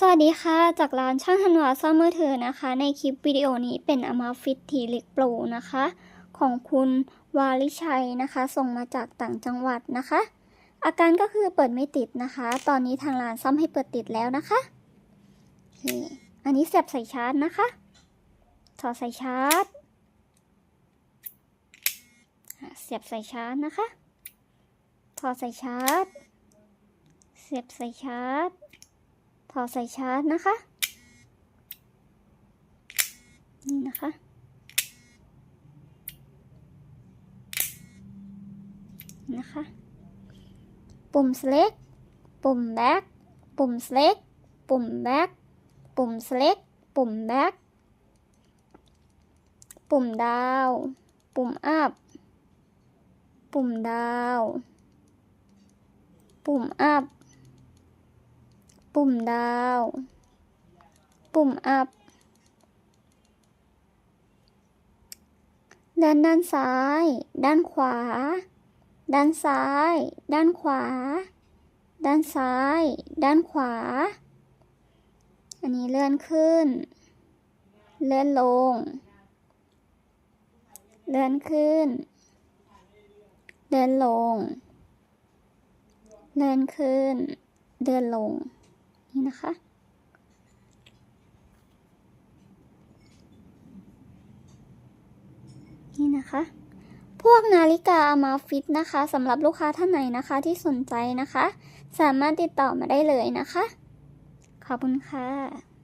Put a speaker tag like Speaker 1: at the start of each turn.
Speaker 1: สวัสดีค่ะ จากร้านช่างธันวาซ่อมมือถือนะคะ ในคลิปวิดีโอนี้เป็น a m a f i t t เล็กโปรนะคะ ของคุณวาลิชัยนะคะ ส่งมาจากต่างจังหวัดนะคะ อาการก็คือเปิดไม่ติดนะคะ ตอนนี้ทางร้านซ่อมให้เปิดติดแล้วนะคะ อันนี้เสียบใส่ชาร์จนะคะถอดใส่ชาร์จ เสียบใส่ชาร์จนะคะถอดใส่ชาร์จ เสียบใส่ชาร์จ อใส่ชาร์จนะคะ นี่นะคะ นะคะ ปุ่ม select ปุ่ม back ปุ่ม select ปุ่ม back ปุ่ม select ปุ่ม back ปุ่มดาว ปุ่ม up ปุ่มดาว ปุ่ม up ปุ่มดาว ปุ่ม up ด้านด้านซ้าย ด้านขวา ด้านซ้าย ด้านขวา ด้านซ้าย ด้านขวา อันนี้เลื่อนขึ้น เลื่อนลง เลื่อนขึ้น เลื่อนลง เลื่อนขึ้นเลื่อนลง นี่นะคะ นี่นะคะ พวกนาฬิกาอามาฟิตนะคะสำหรับลูกค้าท่านไหนนะคะที่สนใจนะคะ สามารถติดต่อมาได้เลยนะคะ ขอบคุณค่ะ